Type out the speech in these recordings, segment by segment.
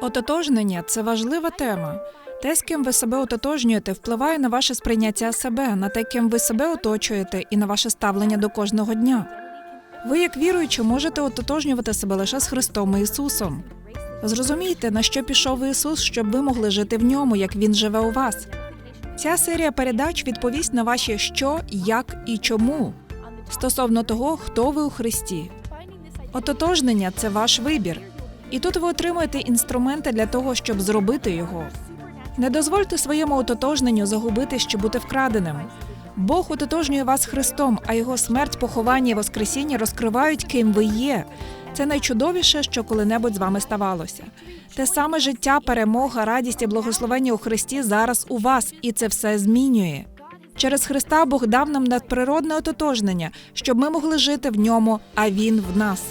Ототожнення це важлива тема. Те, з ким ви себе ототожнюєте, впливає на ваше сприйняття себе, на те, ким ви себе оточуєте, і на ваше ставлення до кожного дня. Ви, як віруючі, можете ототожнювати себе лише з Христом і Ісусом. Зрозумійте, на що пішов Ісус, щоб ви могли жити в ньому, як Він живе у вас. Ця серія передач відповість на ваші що, як і чому стосовно того, хто ви у Христі. Ототожнення це ваш вибір. І тут ви отримуєте інструменти для того, щоб зробити його. Не дозвольте своєму ототожненню загубитись чи бути вкраденим. Бог ототожнює вас Христом, а його смерть, поховання і воскресіння розкривають, ким ви є. Це найчудовіше, що коли-небудь з вами ставалося. Те саме життя, перемога, радість і благословення у Христі зараз у вас, і це все змінює. Через Христа Бог дав нам надприродне ототожнення, щоб ми могли жити в ньому, а Він в нас.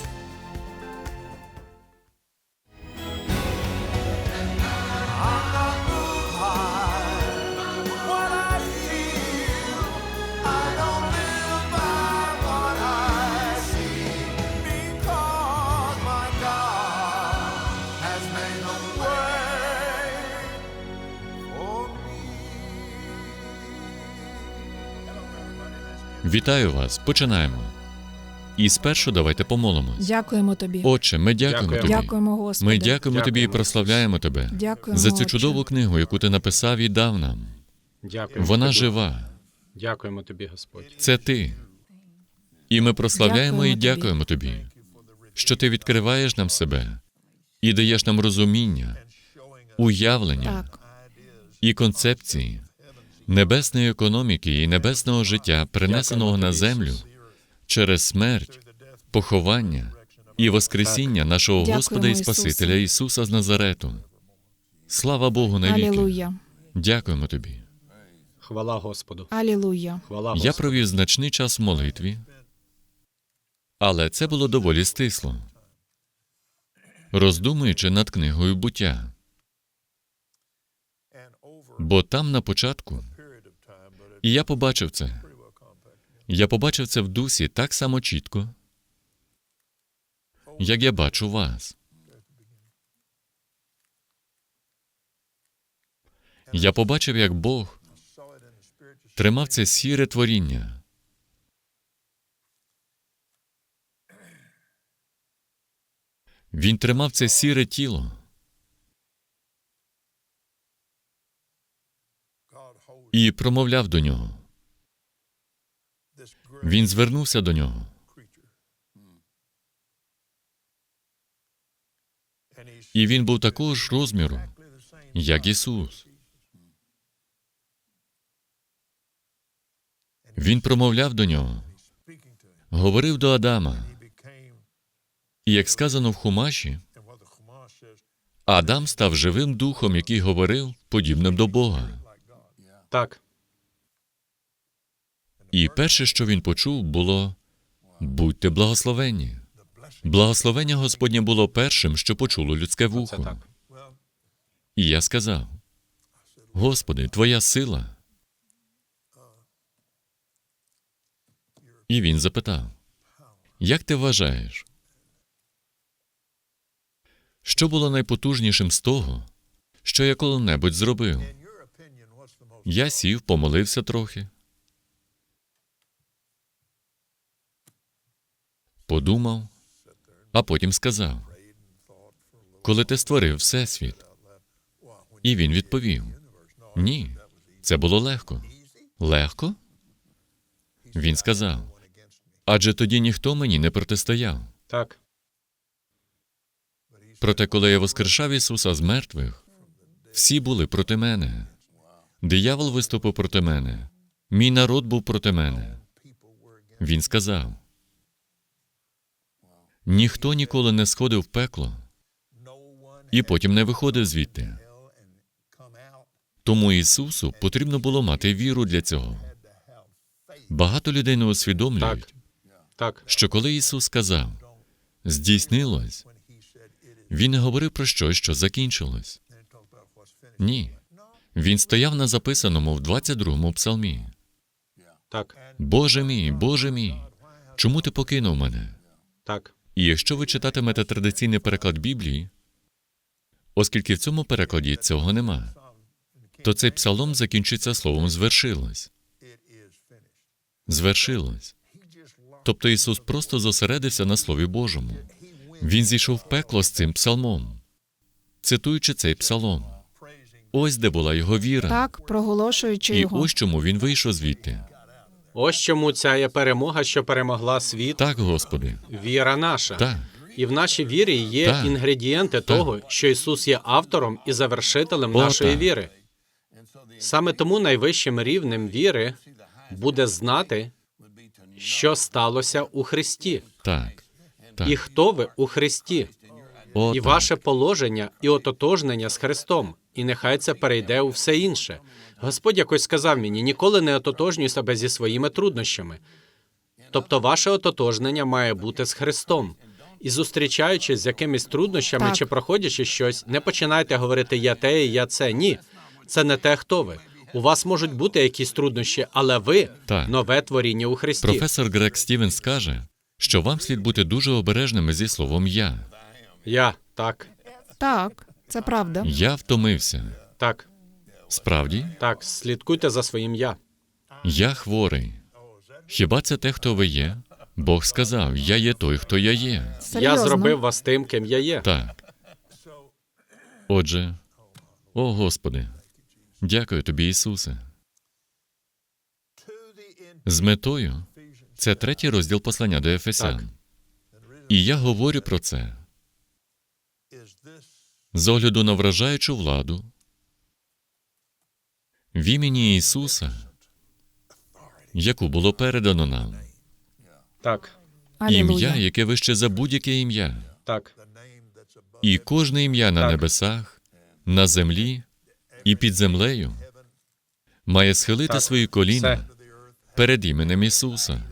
Вітаю вас. Починаємо. І спершу давайте помолимось. Дякуємо тобі. Отче, ми дякуємо Дякуємо. тобі. Дякуємо, Господи. Ми дякуємо тобі і прославляємо тебе Дякуємо, за цю Отче. чудову книгу, яку ти написав і дав нам. Дякуємо. Вона тобі. жива. Дякуємо тобі, Господь. Це ти. І ми прославляємо і Дякуємо дякуємо тобі, що ти відкриваєш нам себе і даєш нам розуміння, уявлення Так, і концепції небесної економіки і небесного життя, принесеного на землю через смерть, поховання і воскресіння нашого Дякуємо, Господа і Спасителя Ісуса з Назарету. Слава Богу навіки. Алілуя. Дякуємо тобі. Хвала Господу. Алілуя. Хвала Я провів значний час в молитві, але це було доволі стисло. Роздумуючи над книгою буття. Бо там на початку, і я побачив це. Я побачив це в дусі так само чітко, як я бачу вас. Я побачив, як Бог тримав це сіре творіння. Він тримав це сіре тіло. І промовляв до нього. Він звернувся до нього. І він був такого ж розміру, як Ісус. Він промовляв до нього, говорив до Адама. І як сказано в Хумаші, Адам став живим духом, який говорив, подібним до Бога. Так, І перше, що він почув, було будьте благословенні. Благословення Господнє було першим, що почуло людське вухо. І я сказав: Господи, Твоя сила. І він запитав: Як ти вважаєш? Що було найпотужнішим з того, що я коли-небудь зробив? Я сів, помолився трохи. Подумав, а потім сказав: Коли ти створив Всесвіт? І він відповів: Ні, це було легко. Легко? Він сказав: Адже тоді ніхто мені не протистояв. Так. Проте, коли я воскрешав Ісуса з мертвих, всі були проти мене. Диявол виступив проти мене. Мій народ був проти мене. Він сказав: ніхто ніколи не сходив в пекло і потім не виходив звідти. Тому Ісусу потрібно було мати віру для цього. Багато людей не усвідомлюють, Так. Що коли Ісус сказав здійснилось, Він не говорив про щось, що закінчилось. Ні. Він стояв на записаному в 22-му псалмі. Так. Боже мій, Боже мій, чому ти покинув мене? Так. І якщо ви читатимете традиційний переклад Біблії, Оскільки в цьому перекладі цього нема, то цей псалом закінчиться словом звершилось. Звершилось. Тобто Ісус просто зосередився на Слові Божому. Він зійшов в пекло з цим псалмом, цитуючи цей псалом. Ось де була його віра, Так, проголошуючи і його. ось чому він вийшов звідти. Ось чому ця є перемога, що перемогла світ, Так, Господи, віра наша. так, І в нашій вірі є Так. інгредієнти того, що Ісус є автором і завершителем О, нашої так. віри. Саме тому найвищим рівнем віри буде знати, що сталося у Христі, так, так. і хто ви у Христі, О, і так. ваше положення і ототожнення з Христом. І нехай це перейде у все інше. Господь якось сказав мені: ніколи не ототожнюй себе зі своїми труднощами. Тобто, ваше ототожнення має бути з Христом. І зустрічаючись з якимись труднощами Так. чи проходячи щось, не починайте говорити я те і я це. Ні, це не те, хто ви. У вас можуть бути якісь труднощі, але ви Так. нове творіння у Христі. Професор Грег Стівенс каже, що вам слід бути дуже обережними зі словом я. Я так, Так, це правда. Я втомився. так, Справді, так. Слідкуйте за своїм я. я хворий. Хіба це те, хто ви є? Бог сказав: Я є той, хто я є. Серйозно. Я зробив вас тим, ким я є. Так. Отже, о Господи, дякую тобі, Ісусе. З метою це третій розділ послання до Ефесян. Так. І я говорю про це з огляду на вражаючу владу в імені Ісуса, яку було передано нам. Так, Ім'я, яке вище за будь-яке ім'я, так, і кожне ім'я на Так. небесах, на землі і під землею має схилити Так. свої коліна Все. перед іменем Ісуса.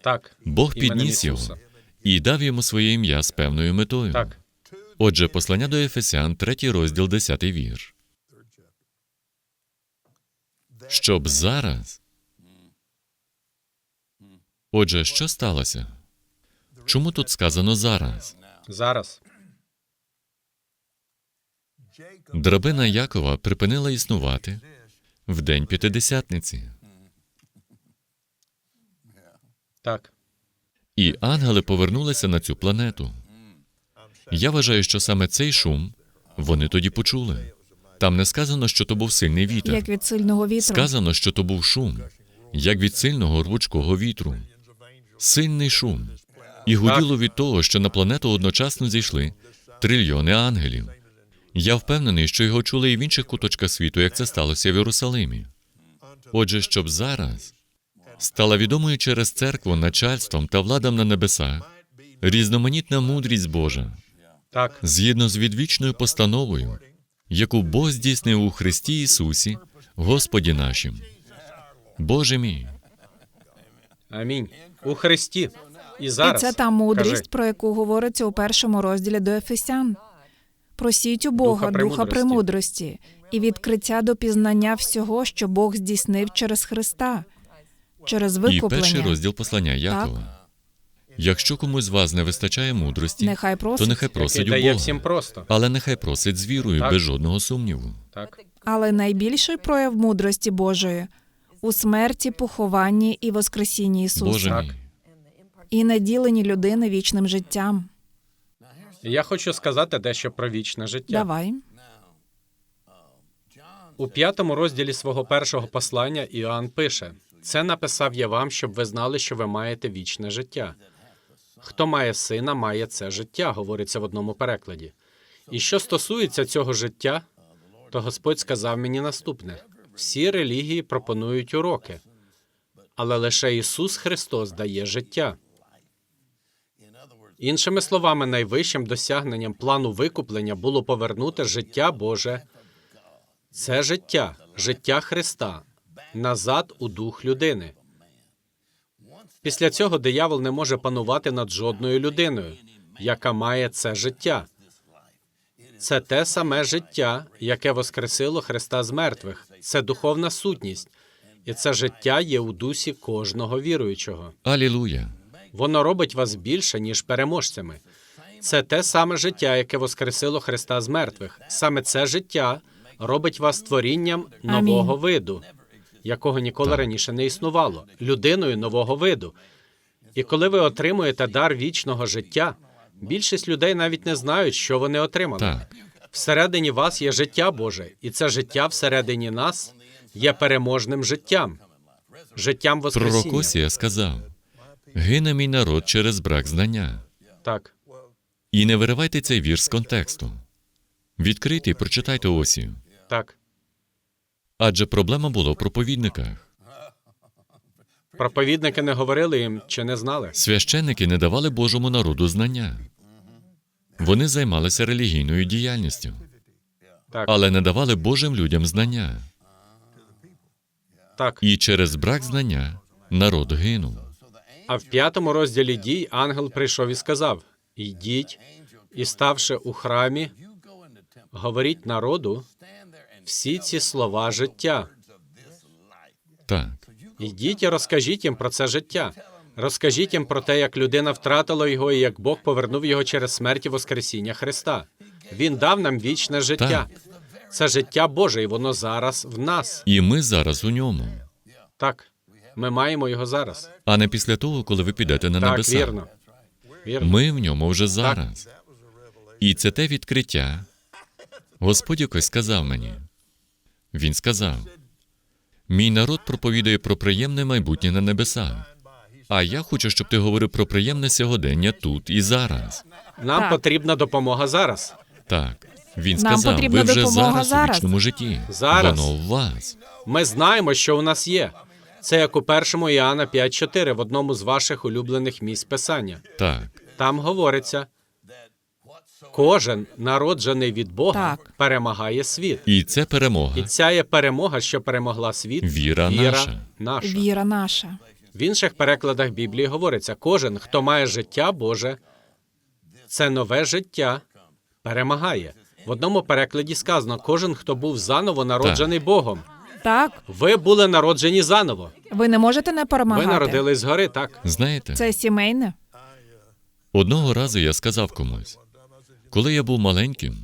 так. Бог Іменем підніс його Ісуса. і дав йому своє ім'я з певною метою. Так, Отже, послання до Ефесян, третій розділ, десятий вірш. Щоб зараз. Отже, що сталося? Чому тут сказано зараз? зараз. Драбина Якова припинила існувати в день П'ятидесятниці, Так, і ангели повернулися на цю планету. Я вважаю, що саме цей шум вони тоді почули. Там не сказано, що то був сильний вітер. Як від сильного вітру. Сказано, що то був шум, як від сильного рвучкого вітру. Сильний шум. І гуділо від того, що на планету одночасно зійшли трильйони ангелів. Я впевнений, що його чули і в інших куточках світу, як це сталося в Єрусалимі. Отже, щоб зараз стала відомою через церкву начальством та владам на небесах різноманітна мудрість Божа, так, згідно з відвічною постановою, яку Бог здійснив у Христі Ісусі, Господі нашим. Боже мій, амінь. У Христі. І І це та мудрість, Кажи. про яку говориться у першому розділі до Ефесян. Просіть у Бога Духа духа премудрості. премудрості і відкриття до пізнання всього, що Бог здійснив через Христа, через і перший розділ послання Якова. Якщо комусь з вас не вистачає мудрості, Нехай то просить, нехай Який просить у Бога. всім просто. Але нехай просить з вірою, Так. без жодного сумніву. Так, але найбільший прояв мудрості Божої у смерті, похованні і воскресінні Ісуса, Боже мій. і наділенні людини вічним життям. І я хочу сказати дещо про вічне життя. Давай. У п'ятому розділі свого першого послання Іоанн пише: Це написав я вам, щоб ви знали, що ви маєте вічне життя. Хто має сина, має це життя, говориться в одному перекладі. І що стосується цього життя, то Господь сказав мені наступне: всі релігії пропонують уроки, але лише Ісус Христос дає життя. Іншими словами, найвищим досягненням плану викуплення було повернути життя Боже це життя, життя Христа, назад у дух людини. Після цього диявол не може панувати над жодною людиною, яка має це життя. Це те саме життя, яке воскресило Христа з мертвих. Це духовна сутність, і це життя є у дусі кожного віруючого. Алілуя. Воно робить вас більше, ніж переможцями. Це те саме життя, яке воскресило Христа з мертвих. Саме це життя робить вас творінням нового виду, якого ніколи раніше не існувало, людиною нового виду. І коли ви отримуєте дар вічного життя, більшість людей навіть не знають, що вони отримали. Так. Всередині вас є життя Боже, і це життя всередині нас є переможним життям, життям Пророк Воскресіння. Осія сказав: гине мій народ через брак знання. Так, І не виривайте цей вірш з контексту. Відкрийте і прочитайте Осію. так. Адже проблема була в проповідниках. Проповідники не говорили їм чи не знали. Священники не давали Божому народу знання. Вони займалися релігійною діяльністю, Так, але не давали Божим людям знання. так. І через брак знання народ гинув. А в п'ятому розділі дій ангел прийшов і сказав: Йдіть, і ставши у храмі, говоріть народу всі ці слова життя. Так, Йдіть і розкажіть їм про це життя. Розкажіть їм про те, як людина втратила його і як Бог повернув його через смерть і Воскресіння Христа. Він дав нам вічне життя. Це життя Боже, і воно зараз в нас. і ми зараз у ньому, Так, ми маємо його зараз. а не після того, коли ви підете на Так, небеса. вірно. Вірно. Ми в ньому вже зараз. І це те відкриття. Господь якось сказав мені. Він сказав: Мій народ проповідує про приємне майбутнє на небесах. А я хочу, щоб ти говорив про приємне сьогодення тут і зараз. Нам Так. потрібна допомога зараз. Так, він Нам сказав, потрібна ви вже допомога зараз, у зараз. вічному житті. Зараз. Воно в вас. Ми знаємо, що у нас є. Це як у першому Іоанна 5.4 в одному з ваших улюблених місць писання. Так, Там говориться: кожен народжений від Бога Так. перемагає світ. і це перемога. І ця є перемога, що перемогла світ. Віра наша. наша. Віра наша. В інших перекладах Біблії говориться: кожен, хто має життя Боже, це нове життя перемагає. В одному перекладі сказано: кожен, хто був заново народжений Богом. Так, Ви були народжені заново. ви не можете не Ви перемагати. народились згори, так? Знаєте, Це сімейне. Одного разу я сказав комусь, коли я був маленьким,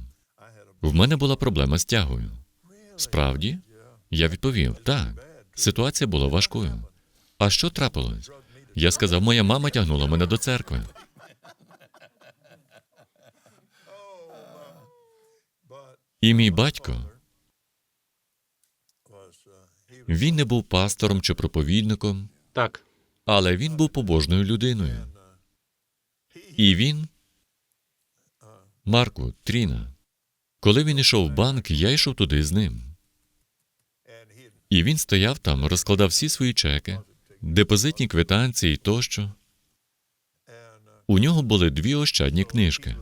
в мене була проблема з тягою. Справді? Я відповів: так, ситуація була важкою. А що трапилось? Я сказав, моя мама тягнула мене до церкви. І мій батько. Він не був пастором чи проповідником, Так. але він був побожною людиною. І він, Марку, Тріна, коли він йшов в банк, я йшов туди з ним. І він стояв там, розкладав всі свої чеки, депозитні квитанції тощо. У нього були дві ощадні книжки.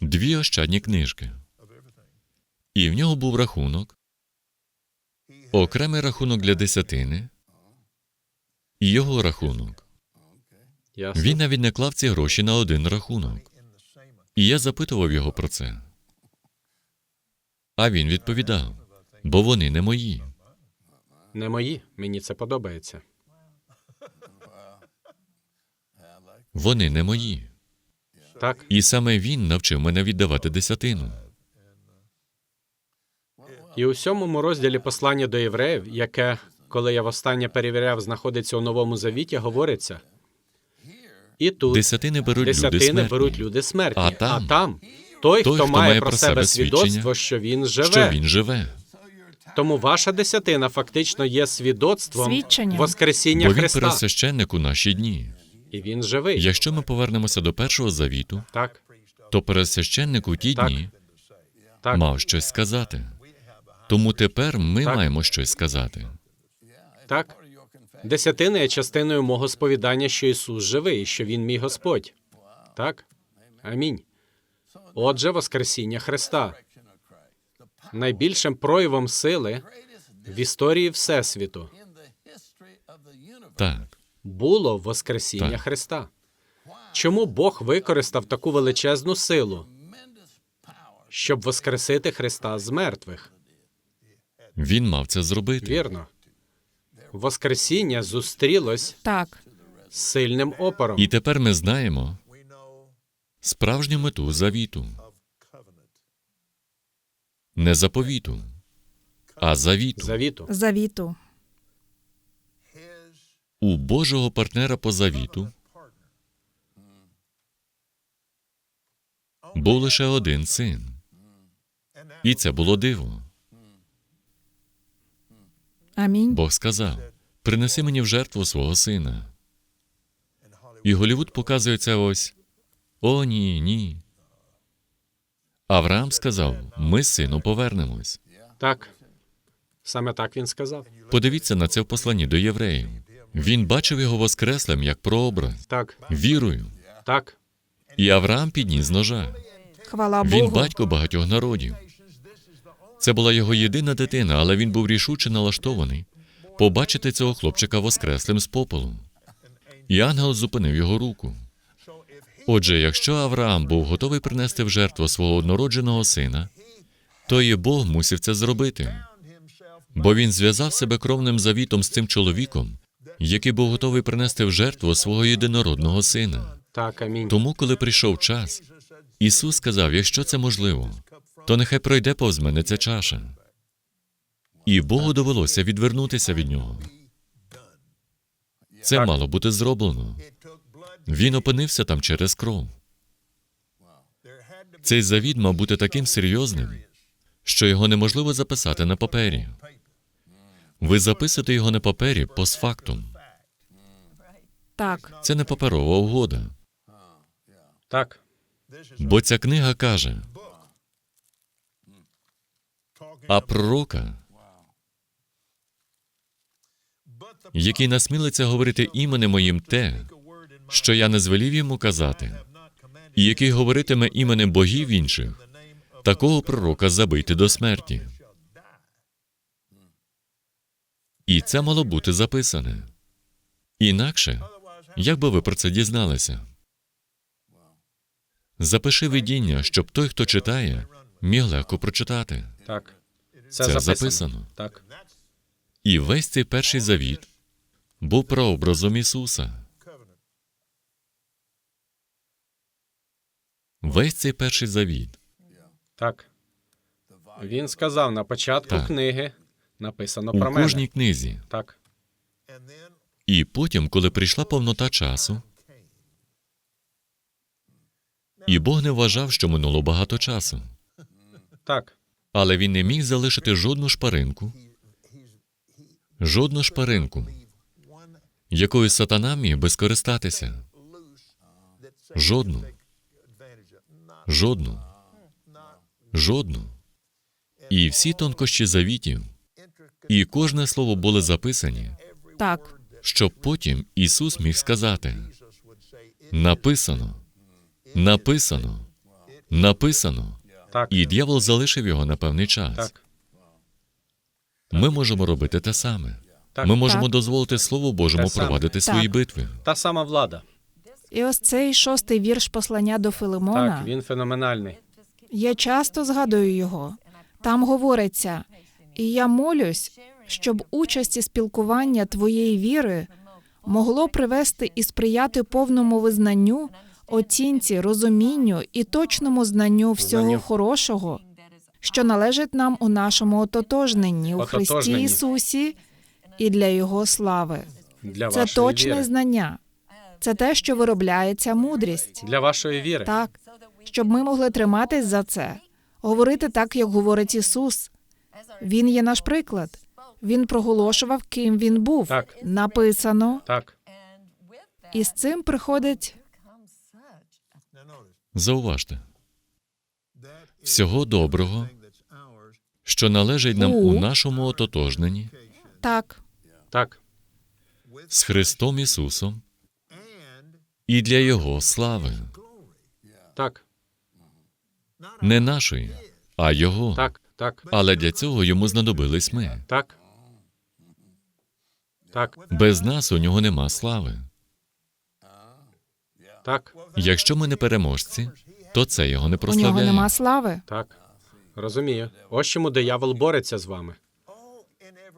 Дві ощадні книжки. І в нього був рахунок, окремий рахунок для десятини, і його рахунок. Він навіть не клав ці гроші на один рахунок. І я запитував його про це. А він відповідав: бо вони не мої. Не мої. Мені це подобається. Вони не мої. Так. І саме він навчив мене віддавати десятину. І у сьомому розділі послання до євреїв, яке, коли я востаннє перевіряв, знаходиться у новому завіті, говориться. І тут Десятини беруть люди десятини смертні, беруть люди смертні. А там- той, той, хто, має про себе себе свідоцтво, що він живе. що він живе, Тому ваша десятина фактично є свідоцтвом Свідченням. Воскресіння бо він Христа. пересвященник у наші дні. І він живий. Якщо ми повернемося до першого завіту, Так, то пересвященник у ті Так. дні так. мав щось сказати. Тому тепер ми Так. маємо щось сказати. Так. Десятина є частиною мого сповідання, що Ісус живий, що Він мій Господь. Так? Амінь. Отже, Воскресіння Христа. Найбільшим проявом сили в історії Всесвіту Так, було Воскресіння Так. Христа. Чому Бог використав таку величезну силу, щоб воскресити Христа з мертвих? він мав це зробити. Вірно. Воскресіння зустрілось Так, з сильним опором. І тепер ми знаємо, справжню мету завіту. Не заповіту, а завіту. Завіту. Завіту. У Божого партнера по завіту був лише один син. І це було диво. Амінь. Бог сказав: принеси мені в жертву свого сина. І Голівуд показує це ось. О, ні, ні. Авраам сказав: ми з сином повернемось. Так. Саме так він сказав. Подивіться на це в посланні до євреїв. Він бачив його воскреслим як прообраз, Так. вірою. Так. І Авраам підніс ножа. Хвала Він батько багатьох народів. Це була його єдина дитина, але він був рішуче налаштований побачити цього хлопчика воскреслим з попелу. І ангел зупинив його руку. Отже, якщо Авраам був готовий принести в жертву свого однородженого сина, то і Бог мусив це зробити. Бо він зв'язав себе кровним завітом з цим чоловіком, який був готовий принести в жертву свого єдинородного сина. Так, амінь. Тому, коли прийшов час, Ісус сказав: якщо це можливо, то нехай пройде повз мене ця чаша. І Богу довелося відвернутися від нього. Це мало бути зроблено. Він опинився там через кров. Цей завід мав бути таким серйозним, що його неможливо записати на папері. Ви записуєте його на папері постфактум. Так. Це не паперова угода. Так. Бо ця книга каже, а пророка, який насмілиться говорити іменем моїм те, що я не звелів йому казати, і який говоритиме іменем богів інших, такого пророка забити до смерті. І це мало бути записане. Інакше, як би ви про це дізналися? Запиши видіння, щоб той, хто читає, міг легко прочитати. Так. Це, Це записано. записано. Так. І весь цей перший завіт був прообразом Ісуса. Весь цей перший завіт. Так. Він сказав на початку Так. книги написано У про мене. кожній книзі. Так. І потім, коли прийшла повнота часу, і Бог не вважав, що минуло багато часу. Так. Але він не міг залишити жодну шпаринку, жодну шпаринку, якою сатана міг би скористатися. Жодну. Жодну. Жодну. І всі тонкощі завітів, і кожне слово були записані, Так. щоб потім Ісус міг сказати: написано, написано, написано. Так. І дьявол залишив його на певний час. Так. Ми можемо робити те саме. Так. Ми можемо Так. дозволити Слову Божому Те саме. провадити свої Так. битви. Та сама влада. І ось цей шостий вірш послання до Филимона. Так, він феноменальний. Я часто згадую його. Там говориться: і я молюсь, щоб участь і спілкування твоєї віри могло привести і сприяти повному визнанню, оцінці, розумінню і точному знанню всього хорошого, що належить нам у нашому ототожненні у Христі Ісусі і для Його слави. Для Це точне віри. знання. Це те, що виробляється мудрість. Для вашої віри. Так, щоб ми могли триматись за це, говорити так, як говорить Ісус. Він є наш приклад. Він проголошував, ким він був. Так. Написано, Так. і з цим приходить Зауважте, всього доброго, що належить нам у нашому ототожненні так, Так. з Христом Ісусом і для Його слави, Так. не нашої, а Його. Так. Так. Але для цього йому знадобились ми. Так. Так. Без нас у нього нема слави. Так. Якщо ми не переможці, то це його не у нього нема слави. Так. Розумію. Ось чому диявол бореться з вами,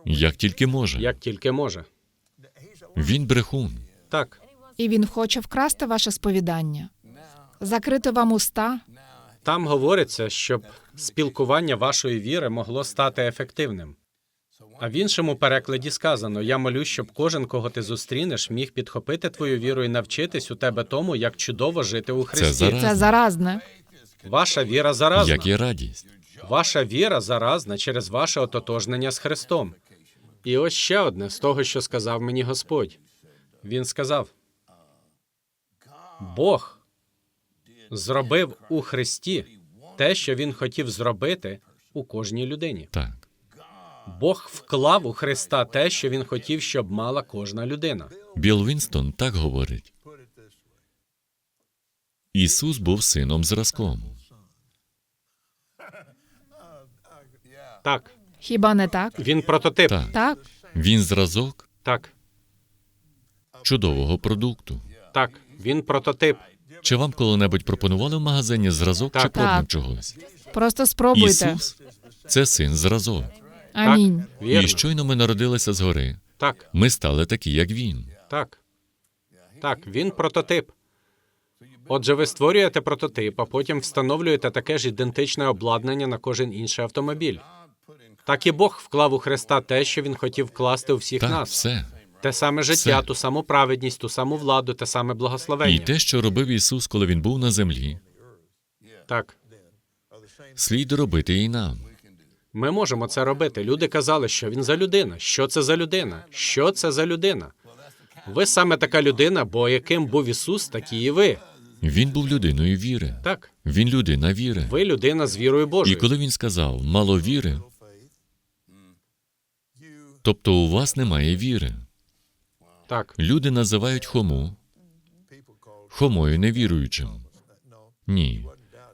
Як тільки може. як тільки може. Він брехун. Так. І він хоче вкрасти ваше сповідання, Закрити вам уста? Там говориться, щоб спілкування вашої віри могло стати ефективним. А в іншому перекладі сказано: я молюсь, щоб кожен, кого ти зустрінеш, міг підхопити твою віру і навчитись у тебе тому, як чудово жити у Христі. зараз- Це заразне. Ваша віра заразна. Як є радість. Ваша віра заразна через ваше ототожнення з Христом. І ось ще одне з того, що сказав мені Господь. Він сказав: Бог зробив у Христі те, що Він хотів зробити у кожній людині. Так. Бог вклав у Христа те, що Він хотів, щоб мала кожна людина. Білл Вінстон так говорить. Ісус був сином зразком. Так, Хіба не так? він прототип. Так. Так. Він зразок Так, чудового продукту. так, він прототип. Чи вам коли-небудь пропонували в магазині зразок Так. чи пробник Так. чогось? Просто спробуйте. Ісус це син зразок. Амінь. Вірно. І щойно ми народилися згори. Так, Ми стали такі, як він. Так. Так, він прототип. Отже, ви створюєте прототип, а потім встановлюєте таке ж ідентичне обладнання на кожен інший автомобіль. Так і Бог вклав у Христа те, що він хотів вкласти у всіх Так, нас. все. Те саме життя, Все. ту саму праведність, ту саму владу, те саме благословення. І те, що робив Ісус, коли він був на землі, Так. слід робити і нам. Ми можемо це робити. Люди казали, що він за людина. Що це за людина? Що це за людина? Ви саме така людина, бо яким був Ісус, такі і ви. Він був людиною віри. Так, Він людина віри. ви людина з вірою І коли він сказав мало віри, тобто у вас немає віри. Так, Люди називають хому хомою невіруючим. Ні.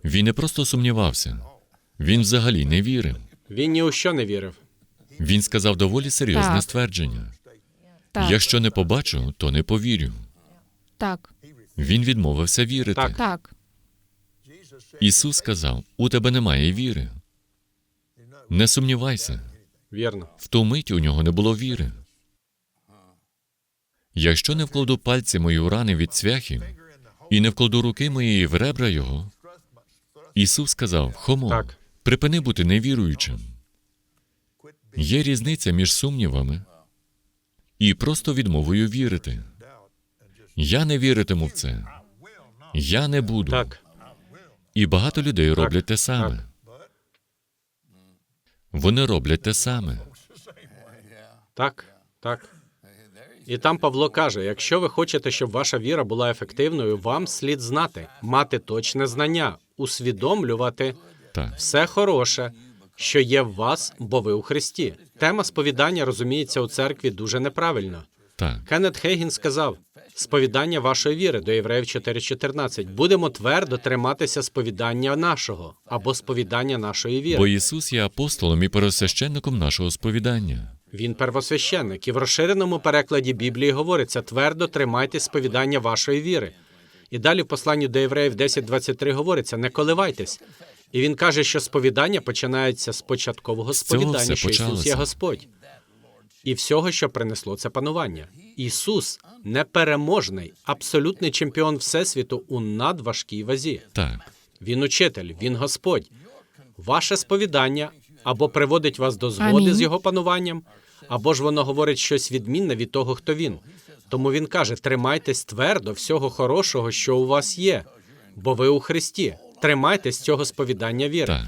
Він не просто сумнівався. Він взагалі не вірив. Він ні у що не вірив. Він сказав доволі серйозне Так. ствердження: Так. якщо не побачу, то не повірю. Так. Він відмовився вірити. Так. Так. Ісус сказав: у тебе немає віри. Не сумнівайся. Вірно. В ту мить у нього не було віри. Якщо не вкладу пальці мої у рани від цвяхів і не вкладу руки моєї в ребра його, Ісус сказав: Хомо, Так. Припини бути невіруючим. Є різниця між сумнівами і просто відмовою вірити. Я не віритиму в це. Я не буду. Так, І багато людей роблять те саме. Вони роблять те саме. так, так. І там Павло каже: якщо ви хочете, щоб ваша віра була ефективною, вам слід знати, мати точне знання, усвідомлювати Так. все хороше, що є в вас, бо ви у Христі. Тема сповідання розуміється у церкві дуже неправильно. Так. Кеннет Хейгін сказав: сповідання вашої віри до Євреїв 4.14. Будемо твердо триматися сповідання нашого або сповідання нашої віри. Бо Ісус є апостолом і первосвященником нашого сповідання. Він первосвященник, і в розширеному перекладі Біблії говориться: твердо тримайте сповідання вашої віри. І далі в посланні до євреїв 10.23 говориться: не коливайтесь. І він каже, що сповідання починається з початкового сповідання, що Ісус є. Господь. І всього, що принесло це панування. Ісус непереможний, абсолютний чемпіон Всесвіту у надважкій вазі. Так. Він учитель, він Господь. Ваше сповідання або приводить вас до згоди Амінь. з його пануванням, або ж воно говорить щось відмінне від того, хто він. Тому він каже: тримайтесь твердо всього хорошого, що у вас є, бо ви у Христі. Тримайтесь цього сповідання віри. Так.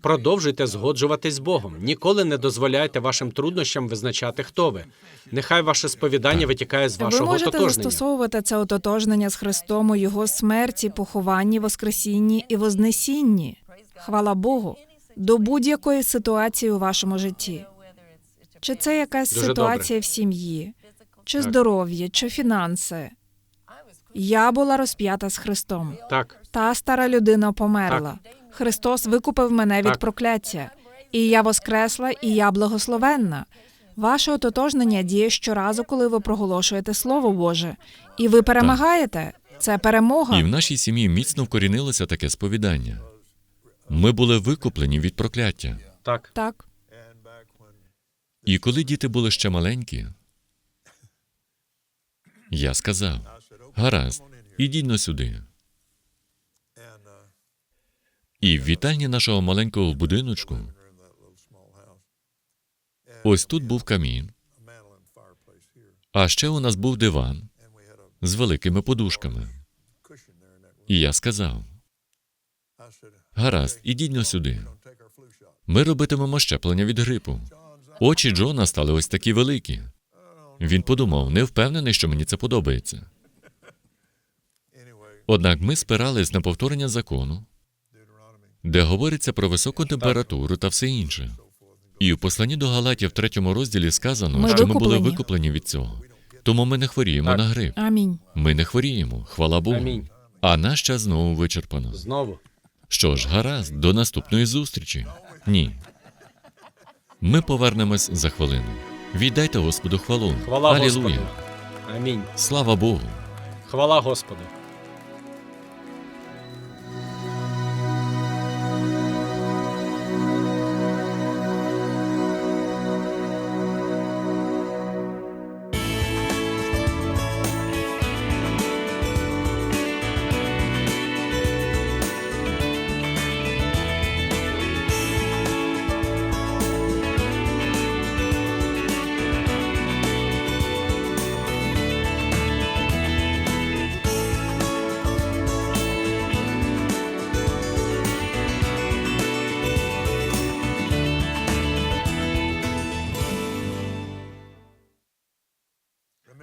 Продовжуйте згоджуватись з Богом. Ніколи не дозволяйте вашим труднощам визначати, хто ви. Нехай ваше сповідання витікає з Ви вашого можете ототожнення. застосовувати це ототожнення з Христом у Його смерті, похованні, воскресінні і вознесінні. Хвала Богу, до будь-якої ситуації у вашому житті. Чи це якась Дуже ситуація в сім'ї, чи Так. здоров'я, чи фінанси. Я була розп'ята з Христом. Так, Та стара людина померла. Христос викупив мене від Так. прокляття. І я воскресла, і я благословенна. Ваше ототожнення діє щоразу, коли ви проголошуєте Слово Боже. І ви перемагаєте. Це перемога. І в нашій сім'ї міцно вкорінилося таке сповідання. Ми були викуплені від прокляття. так, Так. І коли діти були ще маленькі, я сказав: гаразд, ідіть но сюди. І в вітальні нашого маленького будиночку ось тут був камін, а ще у нас був диван з великими подушками. І я сказав: гаразд, ідіть но сюди. Ми робитимемо щеплення від грипу. Очі Джона стали ось такі великі. Він подумав, не впевнений, що мені це подобається. Однак ми спирались на повторення закону, де говориться про високу температуру та все інше. І у посланні до Галатів в третьому розділі сказано, Ми що ми були викуплені. викуплені від цього. Тому ми не хворіємо Так. на грип. Амінь. Ми не хворіємо, хвала Богу. Амінь. А наш час знову вичерпано. Знову. Що ж, гаразд, до наступної зустрічі. Ні. Ми повернемось за хвилину. Віддайте Господу хвалу. Хвала Алілуя. Господу. Амінь. Слава Богу. Хвала Господу.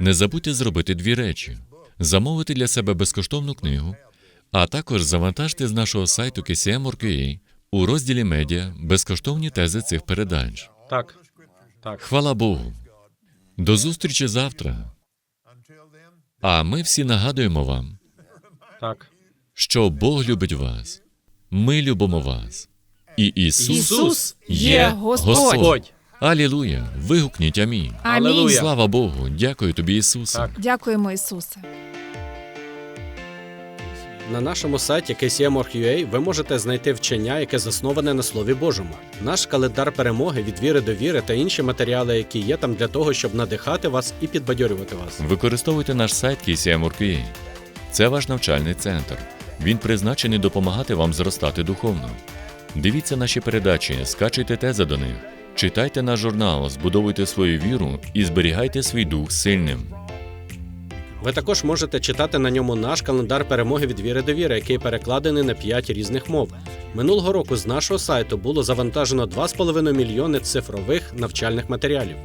Не забудьте зробити дві речі: замовити для себе безкоштовну книгу, а також завантажте з нашого сайту KCM.org.ua у розділі медіа безкоштовні тези цих передач. Так. Так. Хвала Богу. До зустрічі завтра. А ми всі нагадуємо вам, Так. що Бог любить вас. Ми любимо вас. І Ісус, Ісус є Господь. Господь. Алілуя! Вигукніть амінь. Амінь. Слава Богу! Дякую тобі, Ісусе. Так. Дякуємо, Ісусе. На нашому сайті KCM.org.ua ви можете знайти вчення, яке засноване на Слові Божому, наш календар перемоги від віри до віри та інші матеріали, які є там для того, щоб надихати вас і підбадьорювати вас. Використовуйте наш сайт KCM.org.ua. Це ваш навчальний центр. Він призначений допомагати вам зростати духовно. Дивіться наші передачі, скачуйте тези до них, читайте наш журнал, збудовуйте свою віру і зберігайте свій дух сильним. Ви також можете читати на ньому наш календар перемоги від віри до віри, який перекладений на 5 різних мов. Минулого року з нашого сайту було завантажено 2,5 мільйони цифрових навчальних матеріалів.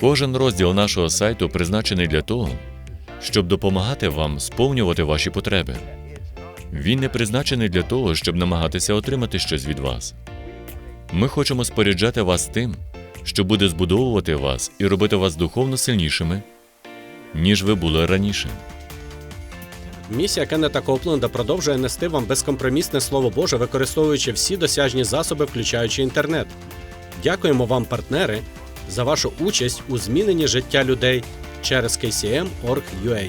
Кожен розділ нашого сайту призначений для того, щоб допомагати вам сповнювати ваші потреби. Він не призначений для того, щоб намагатися отримати щось від вас. Ми хочемо споряджати вас тим, що буде збудовувати вас і робити вас духовно сильнішими, ніж ви були раніше. Місія Кеннета Копленда продовжує нести вам безкомпромісне слово Боже, використовуючи всі досяжні засоби, включаючи інтернет. Дякуємо вам, партнери, за вашу участь у зміненні життя людей через KCM.org.ua.